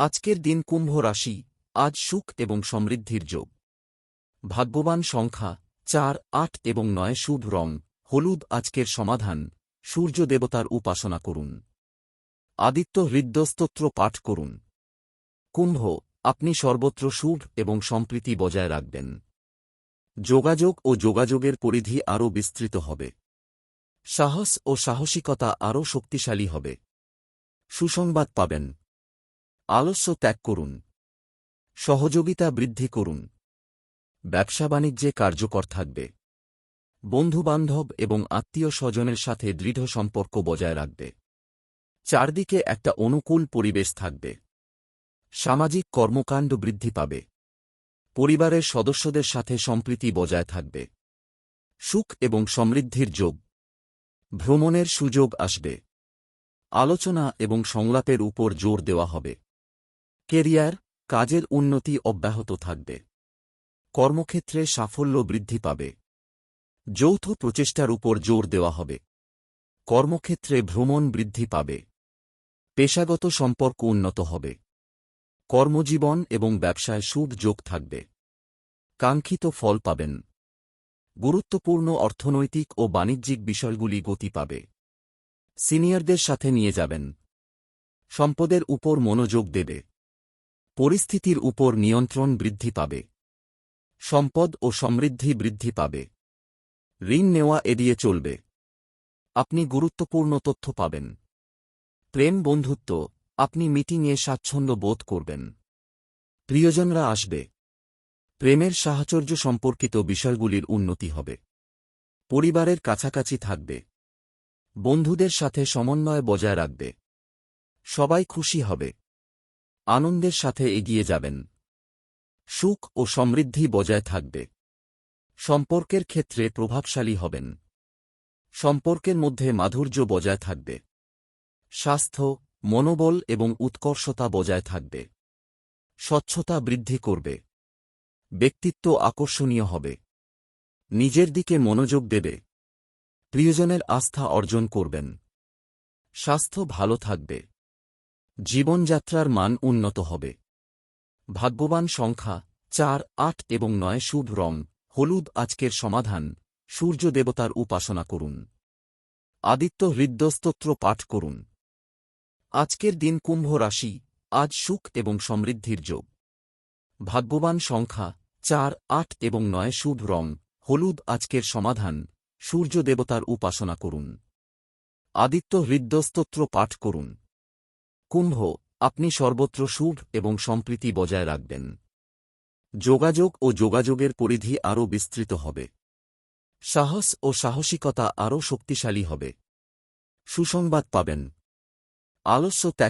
আজকের দিন কুম্ভ রাশি, আজ সুখ এবং সমৃদ্ধির যোগ। ভাগ্যবান সংখ্যা, চার, আট এবং নয় শুভ রং, হলুদ আজকের সমাধান, সূর্য দেবতার উপাসনা করুন। আদিত্য হৃদ্যস্তোত্র পাঠ করুন। কুম্ভ, আপনি সর্বত্র শুভ এবং সম্প্রীতি বজায় রাখবেন। যোগাযোগ ও যোগাযোগের পরিধি আরও বিস্তৃত হবে। সাহস ও সাহসিকতা আরও শক্তিশালী হবে। সুসংবাদ পাবেন। আলস্য ত্যাগ করুন। সহযোগিতা বৃদ্ধি করুন। ব্যবসা বাণিজ্যে কার্যকর থাকবে। বন্ধুবান্ধব এবং আত্মীয় স্বজনের সাথে দৃঢ় সম্পর্ক বজায় রাখবে। চারদিকে একটা অনুকূল পরিবেশ থাকবে। সামাজিক কর্মকাণ্ড বৃদ্ধি পাবে। পরিবারের সদস্যদের সাথে সম্প্রীতি বজায় থাকবে। সুখ এবং সমৃদ্ধির যোগ। ভ্রমণের সুযোগ আসবে। আলোচনা এবং সংলাপের উপর জোর দেওয়া হবে। কেরিয়ার, কাজের উন্নতি অব্যাহত থাকবে। কর্মক্ষেত্রে সাফল্য বৃদ্ধি পাবে। যৌথ প্রচেষ্টার উপর জোর দেওয়া হবে। কর্মক্ষেত্রে ভ্রমণ বৃদ্ধি পাবে। পেশাগত সম্পর্ক উন্নত হবে। কর্মজীবন এবং ব্যবসায় শুভ যোগ থাকবে। কাঙ্ক্ষিত ফল পাবেন। গুরুত্বপূর্ণ অর্থনৈতিক ও বাণিজ্যিক বিষয়গুলি গতি পাবে। সিনিয়রদের সাথে নিয়ে যাবেন। সম্পদের উপর মনোযোগ দেবে। পরিস্থিতির উপর নিয়ন্ত্রণ বৃদ্ধি পাবে। সম্পদ ও সমৃদ্ধি বৃদ্ধি পাবে। ঋণ নেওয়া এড়িয়ে চলবে। আপনি গুরুত্বপূর্ণ তথ্য পাবেন। প্রেম বন্ধুত্ব, আপনি মিটিংয়ে স্বাচ্ছন্দ্য বোধ করবেন। প্রিয়জনরা আসবে। প্রেমের সাহচর্য সম্পর্কিত বিষয়গুলির উন্নতি হবে। পরিবারের কাছাকাছি থাকবে। বন্ধুদের সাথে সমন্বয় বজায় রাখবে। সবাই খুশি হবে। আনন্দের সাথে এগিয়ে যাবেন। সুখ ও সমৃদ্ধি বজায় থাকবে। সম্পর্কের ক্ষেত্রে প্রভাবশালী হবেন। সম্পর্কের মধ্যে মাধুর্য বজায় থাকবে। স্বাস্থ্য, মনোবল এবং উৎকর্ষতা বজায় থাকবে। স্বচ্ছতা বৃদ্ধি করবে। ব্যক্তিত্ব আকর্ষণীয় হবে। নিজের দিকে মনোযোগ দেবে। প্রিয়জনের আস্থা অর্জন করবেন। স্বাস্থ্য ভালো থাকবে। জীবনযাত্রার মান উন্নত হবে। ভাগ্যবান সংখ্যা, চার, আট এবং নয় শুভ রং, হলুদ আজকের সমাধান, সূর্য দেবতার উপাসনা করুন। আদিত্য হৃদ্যস্তোত্র পাঠ করুন। আজকের দিন কুম্ভ রাশি, আজ সুখ এবং সমৃদ্ধির যোগ। ভাগ্যবান সংখ্যা, চার, আট এবং নয় শুভ রং, হলুদ আজকের সমাধান, সূর্য দেবতার উপাসনা করুন। আদিত্য হৃদ্যস্তোত্র পাঠ করুন। কুম্ভ, আপনি সর্বত্র সুখ এবং সম্প্রীতি বজায় রাখবেন। যোগাযোগ ও যোগাযোগের পরিধি আরও বিস্তৃত হবে। সাহস ও সাহসিকতা আরও শক্তিশালী হবে। সুসংবাদ পাবেন। আলস্য ত্যাগ